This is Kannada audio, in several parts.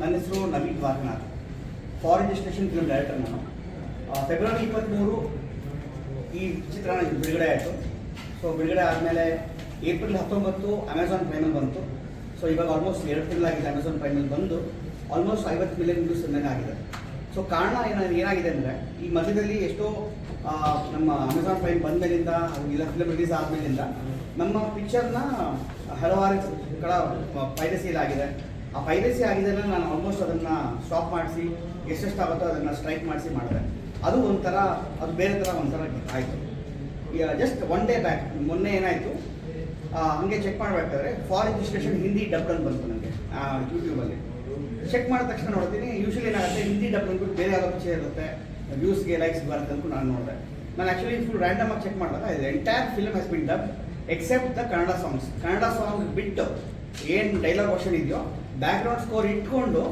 ನನ್ನ ಹೆಸರು Naveen Varanath foreign destination film director ನಾನು. ಫೆಬ್ರವರಿ ಇಪ್ಪತ್ತ್ಮೂರು ಈ ಚಿತ್ರ ಬಿಡುಗಡೆ ಆಯಿತು. ಸೊ ಬಿಡುಗಡೆ ಆದಮೇಲೆ ಏಪ್ರಿಲ್ ಹತ್ತೊಂಬತ್ತು ಅಮೆಝಾನ್ ಪ್ರೈಮಲ್ಲಿ ಬಂತು. ಸೊ ಇವಾಗ ಆಲ್ಮೋಸ್ಟ್ ಎರಡು ತಿಂಗಳಾಗಿದೆ ಅಮೆಝಾನ್ ಪ್ರೈಮಲ್ಲಿ ಬಂದು. ಆಲ್ಮೋಸ್ಟ್ ಐವತ್ತು ಮಿಲಿಯನ್ ವ್ಯೂಸ್ ಮೇಲೆ ಆಗಿದೆ. ಸೊ ಕಾರಣ ಏನ, ಏನಾಗಿದೆ ಅಂದರೆ, ಈ ಮಧ್ಯದಲ್ಲಿ ಎಷ್ಟೋ ನಮ್ಮ ಅಮೆಝಾನ್ ಪ್ರೈಮ್ ಬಂದಮೇಲಿಂದ, ಇಲ್ಲ ಫಿಲ್ಮ್ ರಿಲೀಸ್ ಆದಮೇಲಿಂದ, ನಮ್ಮ ಪಿಕ್ಚರ್ನ ಹಲವಾರು ಕಡ ಪೈರಸಿ ಆಗಿದೆ ಆ ಪೈರಸಿ ಆಗಿದೆ ನಾನು ಆಲ್ಮೋಸ್ಟ್ ಅದನ್ನು ಸ್ಟಾಪ್ ಮಾಡಿಸಿ ಎಷ್ಟೆಷ್ಟಾಗುತ್ತೋ ಅದನ್ನು ಸ್ಟ್ರೈಕ್ ಮಾಡಿಸಿ ಮಾಡಿದೆ. ಅದು ಒಂಥರ, ಅದು ಬೇರೆ ಥರ ಒಂಥರ ಆಯಿತು. ಜಸ್ಟ್ ಒನ್ ಡೇ ಬ್ಯಾಕ್ ಮೊನ್ನೆ ಏನಾಯಿತು? ಹಂಗೆ ಚೆಕ್ ಮಾಡಬೇಕಾದ್ರೆ ಫಾರ್ ರಿಜಿಸ್ಟ್ರೇಷನ್ ಹಿಂದಿ ಡಬ್ ಅಂತ ಬಂತು ನನಗೆ ಯೂಟ್ಯೂಬಲ್ಲಿ ಚೆಕ್ ಮಾಡಿದ ತಕ್ಷಣ ನೋಡ್ತೀನಿ ಯೂಶಲಿ ಏನಾಗುತ್ತೆ, ಹಿಂದಿ ಡಬ್ ಅಂದ್ಬಿಟ್ಟು ಬೇರೆ ಯಾವುದೋ ವಿಷಯ ಇರುತ್ತೆ ವ್ಯೂಸ್ಗೆ ಲೈಕ್ಸ್ ಬರುತ್ತೆ ಅಂತ ನಾನು ನೋಡಿದೆ. ನಾನು ಆ್ಯಕ್ಚುಲಿ ಫುಲ್ ರ್ಯಾಂಡಮ್ ಆಗಿ ಚೆಕ್ ಮಾಡಿದಾಗ, ಇದು entire film has been dub except the Kannada songs Kannada song ಬಿಟ್ಟು ಏನು ಡೈಲಾಗ್ ಆಪ್ಷನ್ ಇದೆಯೋ ಬ್ಯಾಕ್ಗ್ರೌಂಡ್ ಸ್ಕೋರ್ ಇಟ್ಕೊಂಡು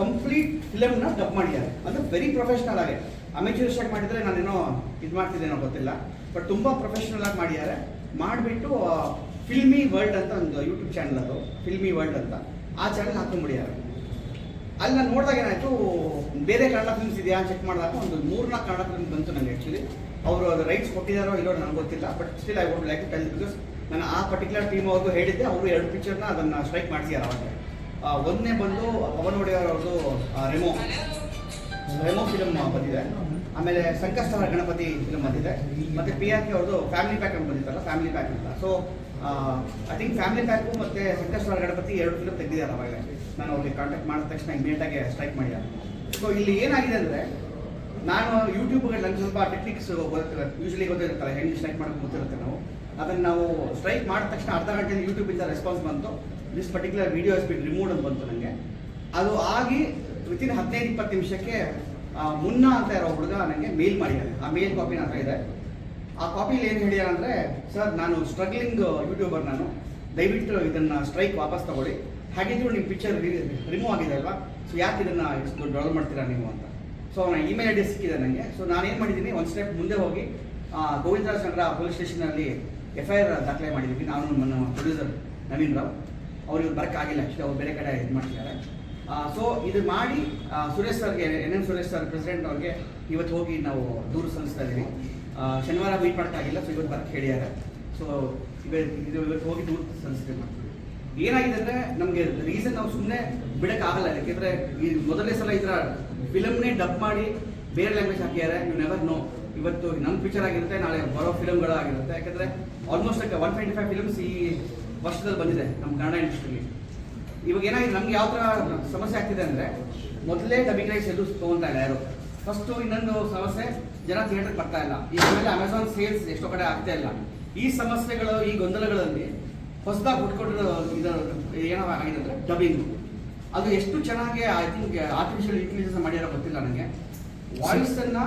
ಕಂಪ್ಲೀಟ್ ಫಿಲಮ್ನ ಡಬ್ ಮಾಡಿದ್ದಾರೆ. ಅಂದರೆ ವೆರಿ ಪ್ರೊಫೆಷ್ನಲ್ ಆಗಿ. ಅಮೆಚೂರಿಯಸ್ ಆಗಿ ಮಾಡಿದರೆ ನಾನೇನೋ ಇದು ಮಾಡ್ತಿದ್ದೇನೋ ಗೊತ್ತಿಲ್ಲ. ಬಟ್ ತುಂಬ ಪ್ರೊಫೆಷ್ನಲ್ ಆಗಿ ಮಾಡಿದ್ದಾರೆ. ಮಾಡಿಬಿಟ್ಟು ಫಿಲ್ಮಿ ವರ್ಲ್ಡ್ ಅಂತ ಒಂದು ಯೂಟ್ಯೂಬ್ ಚಾನಲ್ ಅದು. ಫಿಲ್ಮಿ ವರ್ಲ್ಡ್ ಅಂತ. ಆ ಚಾನಲ್ ಹಾಕೊಂಡ್ಬಿಡಿದ್ದಾರೆ ಅಲ್ಲಿ ನಾನು ನೋಡಿದಾಗ ಏನಾಯಿತು, ಬೇರೆ ಕನ್ನಡ ಫಿಲ್ಮ್ಸ್ ಇದೆಯಾ ಚೆಕ್ ಮಾಡಿದಾಗ ಒಂದು ಮೂರ್ನಾಲ್ಕು ಕನ್ನಡ ಫಿಲ್ಮ್ ಬಂತು ನನಗೆ ಆ್ಯಕ್ಚುಲಿ ಅವರು ಅದು ರೈಟ್ಸ್ ಕೊಟ್ಟಿದ್ದಾರೋ ಇಲ್ಲೋ ನನಗೆ ಗೊತ್ತಿಲ್ಲ. But still I would like tell because ನಾನು ಆ ಪರ್ಟಿಕ್ಯುಲರ್ ಟೀಮ್ ಅವ್ರಿಗೂ ಹೇಳಿದ್ದೆ, ಅವರು ಎರಡು ಪಿಕ್ಚರ್ನ ಅದನ್ನು ಸ್ಟ್ರೈಕ್ ಮಾಡಿಸಿದ್ದಾರೆ ಅವಾಗ. ಒಂದನೇ ಬಂದು ಪವನ್ ಒಡೆಯರ್ ಅವ್ರದ್ದು ರೆಮೋ. ರೆಮೋ ಫಿಲಮ್ ಬಂದಿದೆ. ಆಮೇಲೆ ಸಂಕಷ್ಟರ ಗಣಪತಿ ಫಿಲಮ್ ಬಂದಿದೆ. ಮತ್ತೆ ಪಿ ಆರ್ ಕೆ ಅವ್ರದ್ದು ಫ್ಯಾಮಿಲಿ ಪ್ಯಾಕ್ ಅಂತ ಬಂದಿತ್ತಲ್ಲ ಫ್ಯಾಮಿಲಿ ಪ್ಯಾಕ್ ಅಂತ. So I think family pack ಮತ್ತೆ ಸಂಕಷ್ಟರ ಗಣಪತಿ ಎರಡು ಫಿಲಮ್ ತೆಗೆದಿದ್ದಾರೆ ಅವಾಗ. ನಾನು ಅವ್ರಿಗೆ ಕಾಂಟ್ಯಾಕ್ಟ್ ಮಾಡಿದ ತಕ್ಷಣ ಇಮಿಡಿಯೇಟಾಗಿ ಸ್ಟ್ರೈಕ್ ಮಾಡಿದ್ದಾರೆ ಸೊ ಇಲ್ಲಿ ಏನಾಗಿದೆ ಅಂದರೆ, ನಾನು ಯೂಟ್ಯೂಬ್ಗೆ ನನಗೆ ಸ್ವಲ್ಪ ಟೆಕ್ನಿಕ್ಸ್ ಗೊತ್ತಿರುತ್ತೆ. ಯೂಶಲಿ ಗೊತ್ತಿರುತ್ತಲ್ಲ, ಹೆಂಗೆ ಸ್ಟ್ರೈಕ್ ಮಾಡೋಕ್ಕೆ ಗೊತ್ತಿರುತ್ತೆ ನಾವು. ಅದನ್ನು ನಾವು ಸ್ಟ್ರೈಕ್ ಮಾಡಿದ ತಕ್ಷಣ ಅರ್ಧ ಗಂಟೆಯಲ್ಲಿ ಯೂಟ್ಯೂಬಿಂದ ರೆಸ್ಪಾನ್ಸ್ ಬಂತು. This particular video is been remove ಅಂತ ಬಂತು ನನಗೆ ಅದು ಆಗಿ ವಿತಿನ್ ಹದಿನೈದು, ಇಪ್ಪತ್ತು ನಿಮಿಷಕ್ಕೆ ಮುನ್ನ ಅಂತ ಇರೋ ಹುಡುಗ ನನಗೆ ಮೇಲ್ ಮಾಡಿದ್ದಾನೆ. ಆ ಮೇಲ್ ಕಾಪಿ ನನ್ನ ಇದೆ. ಆ ಕಾಪಿಲಿ ಏನು ಹೇಳ್ಯಾರ ಅಂದರೆ ಸರ್ ನಾನು ಸ್ಟ್ರಗ್ಲಿಂಗ್ ಯೂಟ್ಯೂಬರ್ ನಾನು. ದಯವಿಟ್ಟು ಇದನ್ನು ಸ್ಟ್ರೈಕ್ ವಾಪಸ್ ತಗೊಳ್ಳಿ. ಹಾಗಿದ್ರು ನಿಮ್ಮ ಪಿಕ್ಚರ್ ರಿಮೂವ್ ಆಗಿದೆ ಅಲ್ವಾ? ಸೊ ಯಾಕೆ ಇದನ್ನು ಡೆವಲಪ್ ಮಾಡ್ತೀರಾ ನೀವು ಅಂತ. ಸೊ ಅವನ ಇಮೇಲ್ ಐ ಡಿ ಸಿಕ್ಕಿದೆ ನನಗೆ ಸೊ ನಾನು ಏನು ಮಾಡಿದ್ದೀನಿ, ಒಂದು ಸ್ಟೆಪ್ ಮುಂದೆ ಹೋಗಿ ಗೋವಿಂದರಾಜ್ ನಗರ ಪೊಲೀಸ್ ಸ್ಟೇಷನಲ್ಲಿ ಎಫ್ ಐ ಆರ್ ದಾಖಲೆ ಮಾಡಿದ್ದೀವಿ ನಾನು ನಮ್ಮ ಪ್ರೊಡ್ಯೂಸರ್ ನವೀನ್ ರಾವ್. ಅವ್ರು ಇವ್ರು ಬರೋಕ್ಕಾಗಿಲ್ಲ ಆ್ಯಕ್ಚುಲಿ ಅವ್ರು ಬೇರೆ ಕಡೆ ಇದು ಮಾಡ್ತಿದ್ದಾರೆ. ಸೊ ಇದು ಮಾಡಿ ಸುರೇಶ್ ಸರ್ಗೆ, N M Suresh sir president ಅವ್ರಿಗೆ ಇವತ್ತು ಹೋಗಿ ನಾವು ದೂರು ಸಲ್ಲಿಸ್ತಾ ಇದ್ದೀವಿ ಶನಿವಾರ ಮೀಟ್ ಮಾಡೋಕ್ಕಾಗಿಲ್ಲ ಸೊ ಇವತ್ತು ಬರಕ್ಕೆ ಹೇಳಿದ್ದಾರೆ. ಸೊ ಇದು ಇವತ್ತು ಹೋಗಿ ದೂರು ಸಲ್ಲಿಸ್ತೀವಿ ಮಾಡ್ತೀವಿ. ಏನಾಗಿದೆ ಅಂದರೆ ನಮಗೆ ರೀಸನ್ ನಾವು ಸುಮ್ಮನೆ ಬಿಡೋಕ್ಕಾಗಲ್ಲ ಯಾಕೆಂದರೆ ಈ ಮೊದಲನೇ ಸಲ ಥರ ಫಿಲಮ್ನೇ ಡಬ್ ಮಾಡಿ ಬೇರೆ ಲ್ಯಾಂಗ್ವೇಜ್ ಹಾಕಿದ್ದಾರೆ ಯು ನೆವರ್ ನೋ ಇವತ್ತು ನಮ್ಮ ಪಿಕ್ಚರ್ ಆಗಿರುತ್ತೆ, ನಾಳೆ ಬರೋ ಫಿಲಮ್ಗಳು ಆಗಿರುತ್ತೆ ಯಾಕಂದರೆ almost one twenty five films ಈ ವರ್ಷದಲ್ಲಿ ಬಂದಿದೆ ನಮ್ಮ ಕನ್ನಡ ಇಂಡಸ್ಟ್ರಿಲಿ ಇವಾಗ ಏನಾಗಿದೆ, ನಮ್ಗೆ ಯಾವ ಥರ ಸಮಸ್ಯೆ ಆಗ್ತಿದೆ ಅಂದರೆ, ಮೊದಲೇ ಡಬ್ಬಿಂಗ್ ರೈಟ್ಸ್ ಎಲ್ಲೂ ತೊಗೊತಾ ಇಲ್ಲ ಯಾರು. ಫಸ್ಟು ಇನ್ನೊಂದು ಸಮಸ್ಯೆ, ಜನ ಥಿಯೇಟರ್ ಬರ್ತಾ ಇಲ್ಲ. ಈ ಮೇಲೆ ಅಮೆಝಾನ್ ಸೇಲ್ಸ್ ಎಷ್ಟೋ ಕಡೆ ಆಗ್ತಾ ಇಲ್ಲ. ಈ ಸಮಸ್ಯೆಗಳು, ಈ ಗೊಂದಲಗಳಲ್ಲಿ ಹೊಸದಾಗಿ ಹುಟ್ಕೊಂಡಿರೋ ಇದು ಏನೋ ಆಗಿದೆ ಅಂದರೆ ಡಬ್ಬಿಂಗ್ ಅದು ಎಷ್ಟು ಚೆನ್ನಾಗಿ ಐ ಥಿಂಕ್ ಆರ್ಟಿಫಿಷಿಯಲ್ ಇಂಟೆಲಿಜೆನ್ಸ್ ಮಾಡಿರೋ ಗೊತ್ತಿಲ್ಲ ನನಗೆ ವಾಯ್ಸನ್ನು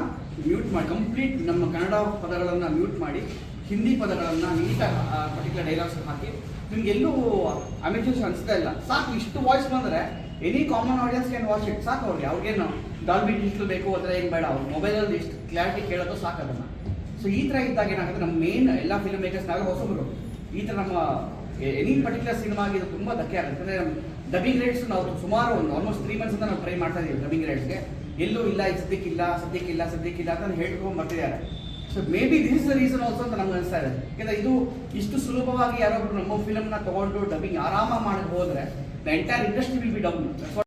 ಮ್ಯೂಟ್ ಮಾಡಿ, ಕಂಪ್ಲೀಟ್ ನಮ್ಮ ಕನ್ನಡ ಪದಗಳನ್ನು ಮ್ಯೂಟ್ ಮಾಡಿ, ಹಿಂದಿ ಪದಗಳನ್ನು ನೀಟಾಗಿ ಪರ್ಟಿಕ್ಯುಲರ್ ಡೈಲಾಗ್ಸ್ ಹಾಕಿ, ನಿಮ್ಗೆ ಎಲ್ಲೂ ಅಮೆಚೂರ್ಸ್ ಅನಿಸ್ತಾ ಇಲ್ಲ. ಸಾಕು, ಇಷ್ಟು ವಾಯ್ಸ್ ಬಂದರೆ any common audience can watch it ಸಾಕು ಅವ್ರಿಗೆ, ಅವ್ರಿಗೇನು ಡಾಲ್ಬಿ ಡಿಜಿಟಲ್ ಬೇಕು ಅಥವಾ ಏನು ಬೇಡ. ಅವ್ರು ಮೊಬೈಲಲ್ಲಿ ಎಷ್ಟು ಕ್ಲಾರಿಟಿ ಕೇಳೋದು ಸಾಕು ಅದನ್ನು ಸೊ ಈ ಥರ ಇದ್ದಾಗ ಏನಾಗುತ್ತೆ? ನಮ್ಮ ಮೇನ್ ಎಲ್ಲ ಫಿಲ್ಮ್ ಮೇಕರ್ಸ್ ನಾವೇ ಹೊಸಬರು. ಈ ಥರ ನಮ್ಮ ಎನಿ ಪರ್ಟಿಕ್ಯುಲರ್ ಸಿನಿಮಾಗೆ ಇದು ತುಂಬ ಧಕ್ಕೆ ಆಗುತ್ತೆ. ಅಂದರೆ ಡಬ್ಬಿಂಗ್ ರೇಟ್ಸ್ ನಾವು ಸುಮಾರು ಒಂದು ಆಲ್ಮೋಸ್ಟ್ ತ್ರೀ ಮಂತ್ಸ್ ಅಂತ ನಾವು ಟ್ರೈ ಮಾಡ್ತಾ ಇದ್ದೀವಿ ಡಬ್ಬಿಂಗ್ ರೇಟ್ಸ್ಗೆ ಎಲ್ಲೂ ಇಲ್ಲ ಈಗ ಸದ್ಯಕ್ಕಿಲ್ಲ ಸದ್ಯಕ್ಕಿಲ್ಲ ಸದ್ಯಕ್ಕಿಲ್ಲ ಅಂತ ಹೇಳ್ಕೊಂಡು ಬರ್ತಿದ್ದಾರೆ. So maybe this the reason also ಅಂತ ನಮ್ಗೆ ಅನಿಸ್ತಾ ಇದೆ. ಯಾಕಂದ್ರೆ ಇದು ಇಷ್ಟು ಸುಲಭವಾಗಿ ಯಾರೊಬ್ರು ನಮ್ಮ ಫಿಲಮ್ನ ತೊಗೊಂಡು ಡಬ್ಬಿಂಗ್ ಆರಾಮ ಮಾಡಕ್ಕೆ ಹೋದರೆ the entire industry will be down